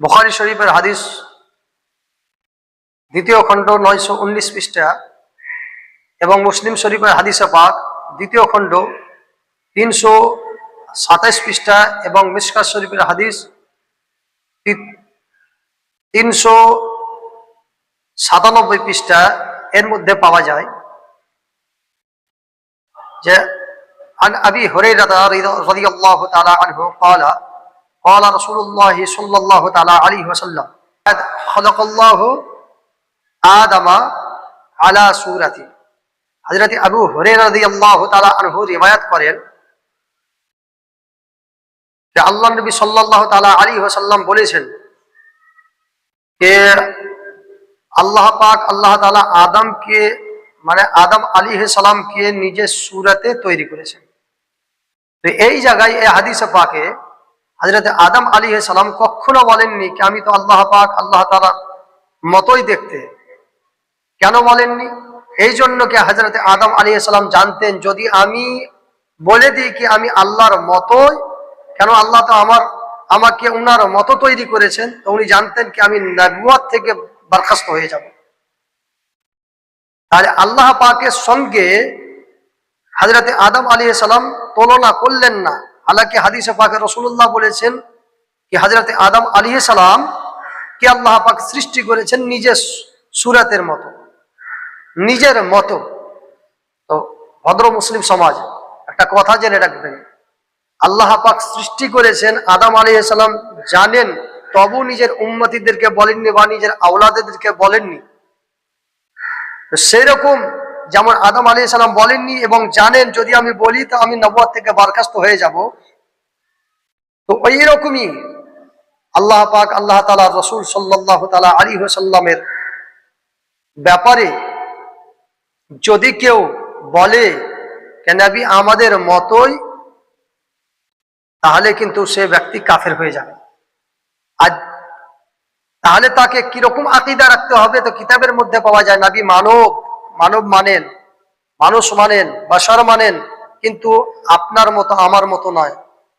বুখারি শরীফের হাদিস দ্বিতীয় খণ্ড নয়শো উনিশ পৃষ্ঠা এবং মুসলিম শরীফের হাদিসে পাক দ্বিতীয় খণ্ড তিনশো সাতাইশ পৃষ্ঠা এবং মিসকাত শরীফের হাদিস তি- তিনশো সাতানব্বই পৃষ্ঠা এর মধ্যে পাওয়া যায় যে عن أبي هريرة رضي الله تعالى عنه قال قال رسول الله صلى الله تعالى عليه وسلم خلق الله آدم على سورته হযরত আবু হুরায়রা রাদিয়াল্লাহু তাআলা আনহু রিওয়ায়াত করেন যে আল্লাহ নবী সাল্লাল্লাহু তাআলা আলাইহি ওয়াসাল্লাম বলেছেন যে আল্লাহ পাক আল্লাহ তাআলা আদমকে মানে আদম আলাইহিস সালামকে নিজের সূরাতে তৈরি করেছেন তো এই জায়গায় এই হাদিসে পাকে হযরত আদম আলী সালাম কখনো বলেননি কি আমি তো আল্লাহ পাক, আল্লাহ তাআলার মতোই দেখতে। কেন বলেননি? এই জন্য কি হজরত আদম আলী সালাম জানতেন, যদি আমি বলে দিই কি আমি আল্লাহর মতোই, কেন আল্লাহ তো আমার, আমাকে উনার মতো তৈরি করেছেন, তো উনি জানতেন কি আমি নবুয়াত থেকে বরখাস্ত হয়ে যাব। তাহলে আল্লাহ পাকের সঙ্গে হজরত আদম আলী সালাম তুলনা করলেন না। হালাকি হাদিসে পাকে রসুল্লাহ বলেছেন কি হজরত আদম আলী সালাম কে আল্লাহ পাক সৃষ্টি করেছেন নিজের সুরাতের মতো, নিজের মতো। তো ভদ্র মুসলিম সমাজ, একটা কথা জেনে রাখবেন, আল্লাহ পাক সৃষ্টি করেছেন আদাম আলী সালাম জানেন, তবু নিজের উম্মতিদেরকে বলেননি বা নিজের আওলাদেরকে বলেননি। সেরকম যেমন আদম আলী সালাম বলেননি এবং জানেন, যদি আমি বলি, তো আমি নবাদ থেকে বরখাস্ত হয়ে যাব। তো ওই রকমই আল্লাহ পাক, আল্লাহ তালা রসুল সাল্লাহ তালা আলী সাল্লামের ব্যাপারে যদি কেউ বলে কেন আমাদের মতোই, তাহলে কিন্তু সে ব্যক্তি কাফের হয়ে যাবে। আর তাহলে তাকে কীরকম আকিদা রাখতে হবে? তো কিতাবের মধ্যে পাওয়া যায়, নবী মানব মানব মানেন, মানুষ মানেন বাসার মানেন, কিন্তু আপনার মতো, আমার মতো নয়।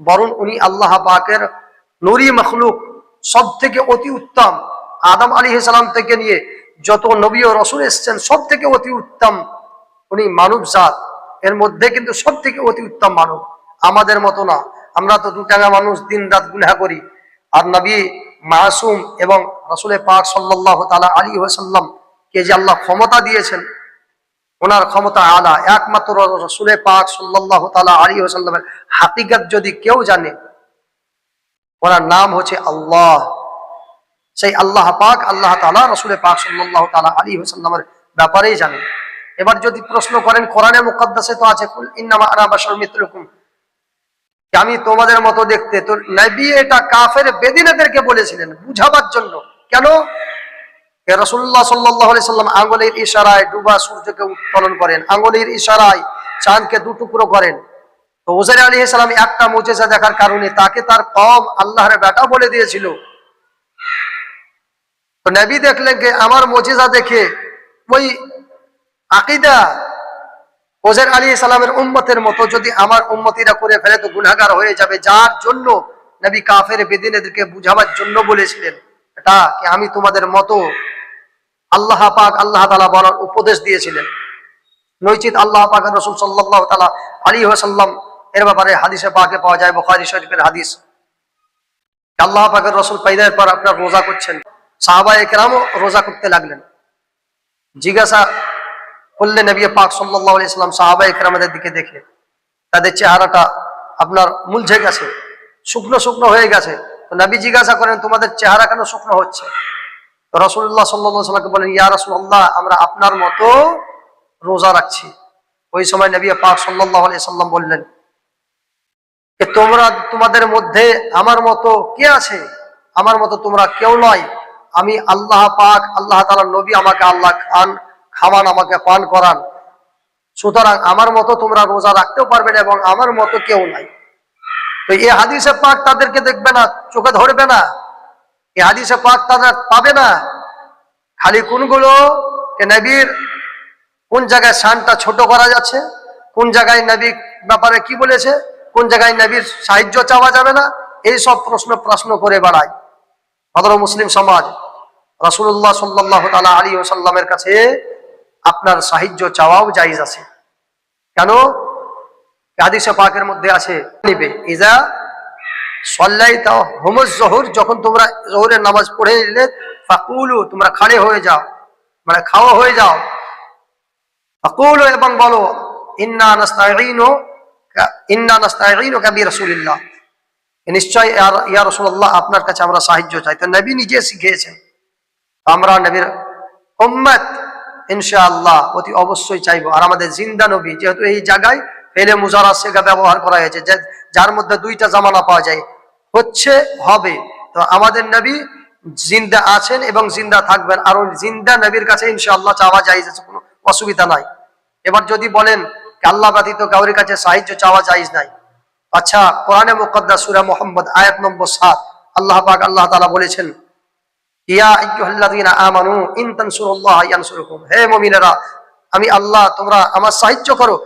বরং উনি আল্লাহ পাকের নুরি মখলুক সব থেকে অতি উত্তম। আদম আলী সালাম থেকে নিয়ে যত নবী ও রসুল এসছেন সব থেকে অতি উত্তম উনি মানব জাত। এর মধ্যে কিন্তু সব থেকে অতি উত্তম মানব। আমাদের মতো না। আমরা তো দুটাঙ্গা মানুষ দিন রাত গুনা করি। আর নবী মাসুম এবং রসুলের পাক সাল্লাহ তালা আলী সাল্লাম কে যে আল্লাহ ক্ষমতা দিয়েছেন ওনার ক্ষমতা আলা। একমাত্র রসুলের পাক সাল্লাহ তালা আলী সাল্লামের হাকিগত যদি কেউ জানে, ওনার নাম হচ্ছে আল্লাহ। সেই আল্লাহ পাক আল্লাহ তালা রসুলের পাক সাল্লাহ তালা আলী সাল্লামের ব্যাপারেই জানে। এবার যদি প্রশ্ন করেন, কোরআনে মুকদ্দাসে তো আছে আমি তোমাদের মতো দেখতে, তো নবী এটা কাফের বেদিনেদেরকে বলেছিলেন বুঝাবার জন্য। কেন? রসুল্লাহ সাল্লাহ সাল্লাম আঙ্গুলের ইশারায় ডুবা সূর্যকে উত্তোলন করেন। আঙ্গুলের ইশারায় চাঁদকে দুটুকরো করেন। তো ওজার আলী সালাম একটা দেখার কারণে তাকে তার কম বেটা বলে দিয়েছিল। তো দেখলেন যে আমার দেখে ওই আকিদা ওজের আলী সালামের উম্মতের মতো যদি আমার উম্মতিরা করে ফেলে তো গুনাগার হয়ে যাবে। যার জন্য নবী কাফের বেদিনেদেরকে বুঝাবার জন্য বলেছিলেন, এটা কি আমি তোমাদের মতো আল্লাহ পাক আল্লাহ তালা বলার উপদেশ দিয়েছিলেন। নৈচিত আল্লাহ পাক রসুল সাল্লাহ তালা আলী সাল্লাম এর ব্যাপারে হাদিসে পাকে পাওয়া যায়, বুখারি শরীফের হাদিস। আল্লাহ পাকের রসুল পাইদার পর আপনার রোজা করছেন। সাহাবা একরামও রোজা করতে লাগলেন। জিজ্ঞাসা করলে নবী পাক সাল্লাহ ইসলাম সাহাবা একরামদের দিকে দেখে, তাদের চেহারাটা আপনার মুলঝে গেছে, শুকনো শুকনো হয়ে গেছে। নবী জিজ্ঞাসা করেন, তোমাদের চেহারা কেন শুকনো হচ্ছে? রসুল্লাহ সাল্লাহ সাল্লামকে বলেন, ইয়া রসুল্লাহ আমরা আপনার মতো রোজা রাখছি। ওই সময় নবী পাক সাল্লাহ সাল্লাম বললেন তোমরা তোমাদের মধ্যে আমার মতো কে আছে? আমার মতো তোমরা কেউ নয়। আমি আল্লাহ পাক, আল্লাহ তালা নবী, আমাকে আল্লাহ খান, খাওয়ান, আমাকে পান করান। সুতরাং আমার মতো তোমরা রোজা রাখতেও পারবে না এবং আমার মতো কেউ নাই। তো এই হাদিসে পাক তাদেরকে দেখবে না, চোখে ধরবে না। এই হাদিসে পাক তাদের পাবে না। খালি কোনগুলো? এ নবীর কোন জায়গায় শানটা ছোট করা যাচ্ছে? কোন জায়গায় নবী ব্যাপারে কি বলেছে? কোন জায়গায় নবীর সাহায্য চাওয়া যাবে না? এই সব প্রশ্ন প্রশ্ন করে বেড়ায়। ভদ্র মুসলিম সমাজ, রাসূলুল্লাহ সাল্লাল্লাহু তাআলা আলাইহি ওয়াসাল্লামের কাছে আপনার সাহায্য চাওয়াও জায়েজ আছে। কেন? হাদিসে পাকের মধ্যে আছে নিবে ইজা সল্লাইতা হুমুজ জহুর, যখন তোমরা জহুরের নামাজ পড়ে নিলে, ফাকুলু, তোমরা খাড়ে হয়ে যাও মানে খাওয়া হয়ে যাও। ফাকুলু এবং বলো, ইন্না আপনার কাছে আমরা সাহায্য চাই। তো নবী নিজে শিখিয়েছেন। আমরা নবীর উম্মত, ইনশাআল্লাহ, অতি অবশ্যই চাইব। আর আমাদের জিন্দা নবী, যেহেতু এই জায়গায় ফেলে মুজারা সেগা ব্যবহার করা হয়েছে যার মধ্যে দুইটা জামানা পাওয়া যায় হচ্ছে, হবে। তো আমাদের নবী জিন্দা আছেন এবং জিন্দা থাকবেন। আর ওই জিন্দা নবীর কাছে ইনশাআল্লাহ চাওয়া যায় কোনো অসুবিধা নাই। এবার যদি বলেন আল্লাহ ব্যতীত কাউরি কাছে সাহায্য চাওয়া জায়েজ নাই। আচ্ছা কোরআনে মুকদ্দাস সূরা মুহাম্মদ, আয়াত নম্বর 7 আল্লাহ পাক আল্লাহ তাআলা বলেছেন আমি আল্লাহ, তোমরা আমার সাহায্য করো।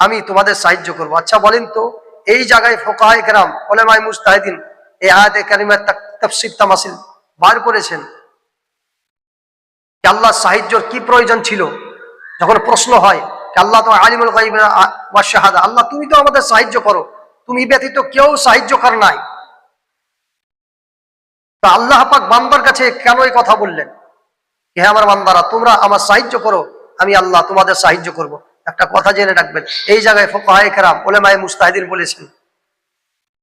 আমি তোমাদের সাহায্য করব। আচ্ছা বলেন তো এই জায়গায় ফোকাহায়ে কেরাম, ওলামায়ে মুজতাহিদিন এই আয়াতে কারিমার তাফসীর তামাসিল বার করেছেন। যে আল্লাহর সাহায্যর কি প্রয়োজন ছিল? যখন প্রশ্ন হয় আল্লাহ তো আলিমুল শাহাদা, আল্লাহ তুমি তো আমাদের সাহায্য করো, তুমি ব্যতীত কেউ সাহায্য কর নাই। তা আল্লাহ পাক বান্দার কাছে কেন এই কথা বললেন? হ্যাঁ আমার বান্দারা, তোমরা আমার সাহায্য করো, আমি আল্লাহ তোমাদের সাহায্য করব। একটা কথা জেনে রাখবেন। এই জায়গায় ফোকাহায়ে কেরাম, ওলেমায়ে মুস্তাহিদিন বলেছেন,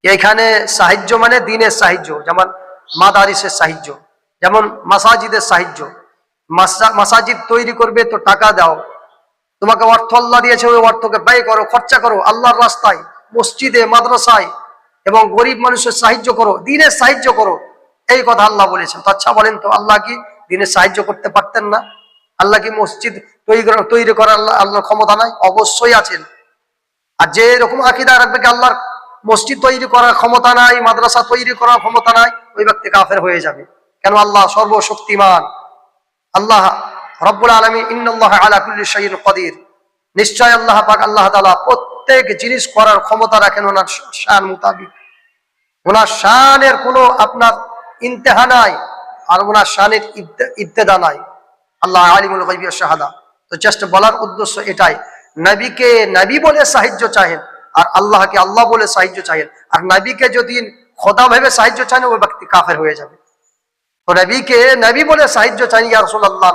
এখানে সাহায্য মানে দিনের সাহায্য যেমন মাদারিসের সাহায্য যেমন মাসাজিদের সাহায্য মাসাজিদ তৈরি করবে তো টাকা দাও। তোমাকে অর্থ আল্লাহ দিয়েছে, ওই অর্থকে ব্যয় করো, খরচা করো, আল্লাহর রাস্তায়, মসজিদে, মাদ্রাসায়, এবং গরিব মানুষের সাহায্য করো, দিনের সাহায্য করো। এই কথা আল্লাহ বলেছেন। তো আচ্ছা বলেন তো, আল্লাহ কি দিনের সাহায্য করতে পারতেন না? আল্লাহ কি মসজিদ তৈরি করার আল্লাহ আল্লাহর ক্ষমতা নাই? অবশ্যই আছেন। আর যে এরকম আকিদা রাখবে কি আল্লাহর মসজিদ তৈরি করার ক্ষমতা নাই, মাদ্রাসা তৈরি করার ক্ষমতা নাই, ওই ব্যক্তি কাফের হয়ে যাবে। কেন আল্লাহ সর্বশক্তিমান? আল্লাহ রব্বুল আলমী ইন্নাল্লাহ আলা কুল্লি শাইইন কদির। নিশ্চয় আল্লাহ পাক আল্লাহ তালা প্রত্যেক জিনিস করার ক্ষমতা রাখেন ওনার শান মোতাবিক। ওনার শানের কোনো আপনার ইন্তেহা নাই, আর ওনার শানের ইবতেদা নাই। আল্লাহ আলিমুল গাইবি ওয়াশ শাহাদা। তো জাস্ট বলার উদ্দেশ্য এটাই, নবীকে নবী বলে সাহায্য চাহেন আর আল্লাহকে আল্লাহ বলে সাহায্য চাহেন। আর নবীকে যদি খোদা ভেবে সাহায্য চান ওই ব্যক্তি কাফের হয়ে যাবে। তো নবীকে নবী বলে সাহায্য চাই ইয়া রাসূলুল্লাহ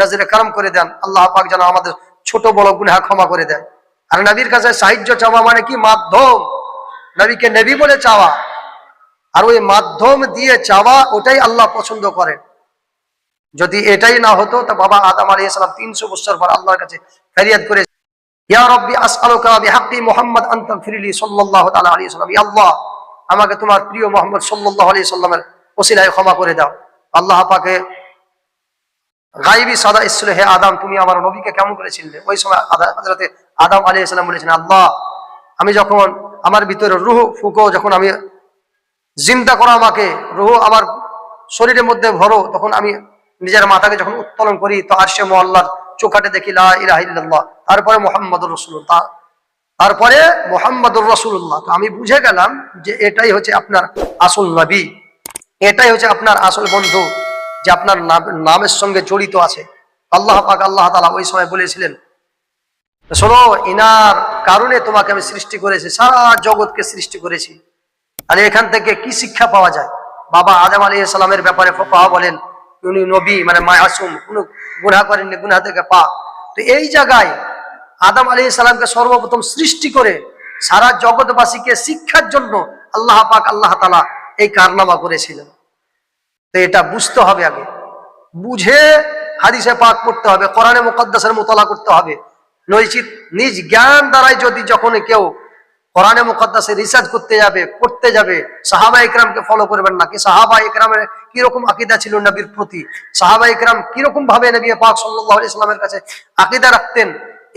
নজরে কারম করে দেন। আল্লাহ পাক যেন আমাদের ছোট বড় গুনাহ ক্ষমা করে দেন আর নবীর কাছে সাহায্য চাওয়া মানে কি? মাধ্যম। নবীকে নবী বলে চাওয়া। আর ওই মাধ্যম দিয়ে চাওয়া, ওটাই আল্লাহ পছন্দ করেন। যদি এটাই না হতো, তা বাবা আদম আলাইহিস সালাম 300 বছর পর আল্লাহর কাছে ফরিয়াদ করে আল্লাহ ক্ষমা দাও। গাইবি সাদা হে আদম, তুমি নবীকে কেমন করে চিনলে? ওই সময় আদম আল্লাহ, আমি যখন আমার ভিতরে রূহ ফুকো, যখন আমি জিন্দা করো আমাকে, রুহ আমার শরীরের মধ্যে ভরো, তখন আমি নিজের মাথাকে যখন উত্তোলন করি, তো আর সে মোল্লার চোখাটে দেখি, লা ইলাহা তারপরে মোহাম্মদুর রসুল্লাহ তারপরে মোহাম্মদুর রসুল্লাহ তো আমি বুঝে গেলাম যে এটাই হচ্ছে আপনার আসল নবী। এটাই হচ্ছে আপনার আসল বন্ধু, যে আপনার নাম- নামের সঙ্গে জড়িত আছে। আল্লাহ পাক আল্লাহ তালা ওই সময় বলেছিলেন শোনো, ইনার কারণে তোমাকে আমি সৃষ্টি করেছি, সারা জগৎকে সৃষ্টি করেছি। আর এখান থেকে কি শিক্ষা পাওয়া যায়? বাবা আদম আলী সালামের ব্যাপারে ফোকাহা বলেন উনি নবী মানে কোন গুনাহ করেননি, গুনাহ থেকে তো এই জায়গায় আদম আলী সর্বপ্রথম সৃষ্টি করে সারা জগৎবাসীকে শিক্ষার জন্য আল্লাহ পাক, আল্লাহ তালা এই কারনামা করেছিলেন। তো এটা বুঝতে হবে আগে। বুঝে হাদিসে পাক পড়তে হবে, কোরআনে মুকদ্দাসের মোতলা করতে হবে। নৈচিত, নিজ জ্ঞান দ্বারাই যদি যখন কেউ কোরআনে মুকদ্দাসে রিসার্চ করতে যাবে, পড়তে যাবে সাহাবা ইকরামকে ফলো করবেন নাকি সাহাবা ইকরামের কীরকম আকিদা ছিল নবীর প্রতি? সাহাবা ইকরাম কীরকম ভাবে নবী পাক আলাইহি ইসলামের কাছে আকিদা রাখতেন?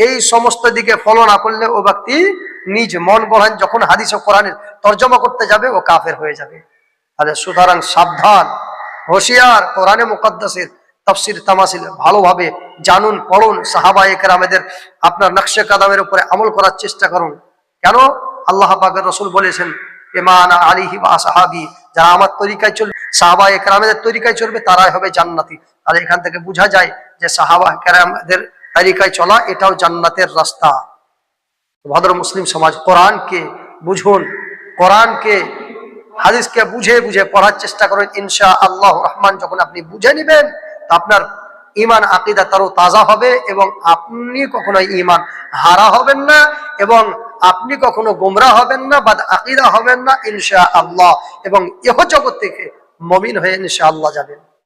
এই সমস্ত দিকে ফলো না করলে ও ব্যক্তি নিজ মন গড়ান, যখন হাদিস ও কোরআনের তর্জমা করতে যাবে, ও কাফের হয়ে যাবে। তাহলে সুতরাং সাবধান, হোশিয়ার, কোরআনে মুকদ্দাসের তফসির, তামাসিল ভালোভাবে জানুন, পড়ুন। সাহাবা একরামেদের আপনার নকশে কাদামের উপরে আমল করার চেষ্টা করুন। কেন? আল্লাহ পাকের রসুল বলেছেন এমান আলিহি বা সাহাবি যারা আমার তরিকায় চল সাহাবা একরামেদের তরিকায় চলবে, তারাই হবে জান্নাতি। তাহলে এখান থেকে বোঝা যায় যে সাহাবা একরামদের তরিকায় চলা, এটাও জান্নাতের রাস্তা। ভদ্র মুসলিম সমাজ কোরআনকে বুঝুন, কোরআনকে, হাদিসকে বুঝে বুঝে পড়ার চেষ্টা করেন। ইনশা আল্লাহ রহমান, যখন আপনি বুঝে নেবেন আপনার ইমান আকিদা তারও তাজা হবে এবং আপনি কখনো ইমান হারা হবেন না এবং আপনি কখনো গোমরা হবেন না বা আকিদা হবেন না ইনশা আল্লাহ এবং এহ জগৎ থেকে মমিন হয়ে নিশা আল্লাহ যাবেন